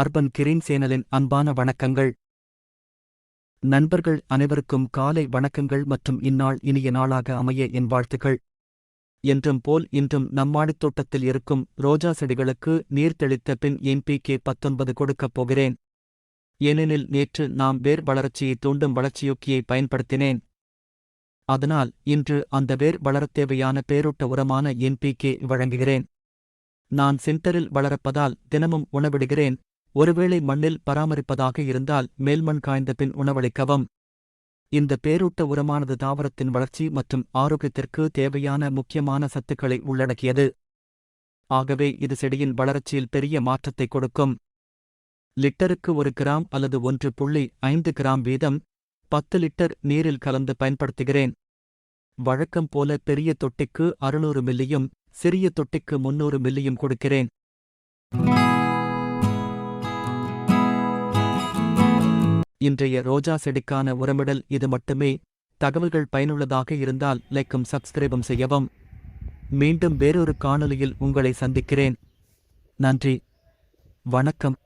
Urban green சேனலின் அன்பான வணக்கங்கள். நண்பர்கள் அனைவருக்கும் காலை வணக்கங்கள் மற்றும் இந்நாள் இனிய நாளாக அமைய என் வாழ்த்துக்கள். என்றும் போல் இன்றும் நம்மாடித் தோட்டத்தில் இருக்கும் ரோஜா செடிகளுக்கு நீர் தெளித்த பின் என்பிகே பத்தொன்பது கொடுக்கப் போகிறேன். ஏனெனில் நேற்று நாம் வேர் வளர்ச்சியை தூண்டும் வளர்ச்சியொக்கியை பயன்படுத்தினேன். அதனால் இன்று அந்த வேர் வளரத் தேவையான பேரூட்ட உரமான என்பிகே வழங்குகிறேன். நான் சென்டரில் வளரப்பதால் தினமும் உணவிடுகிறேன். ஒருவேளை மண்ணில் பராமரிப்பதாக இருந்தால் மேல்மண் காய்ந்த பின் உணவளிக்கவும். இந்த பேரூட்ட உரமானது தாவரத்தின் வளர்ச்சி மற்றும் ஆரோக்கியத்திற்கு தேவையான முக்கியமான சத்துக்களை உள்ளடக்கியது. ஆகவே இது செடியின் வளர்ச்சியில் பெரிய மாற்றத்தை கொடுக்கும். லிட்டருக்கு ஒரு கிராம் அல்லது ஒன்று புள்ளி ஐந்து கிராம் வீதம் பத்து லிட்டர் நீரில் கலந்து பயன்படுத்துகிறேன். வழக்கம் போல பெரிய தொட்டிக்கு அறுநூறு மில்லியும் சிறிய தொட்டிக்கு முன்னூறு மில்லியும் கொடுக்கிறேன். இன்றைய ரோஜா செடிக்கான உரமிடல் இது மட்டுமே. தகவல்கள் பயனுள்ளதாக இருந்தால் லைக்கும் சப்ஸ்கிரைபும் செய்யவும். மீண்டும் வேறொரு காணொலியில் உங்களை சந்திக்கிறேன். நன்றி. வணக்கம்.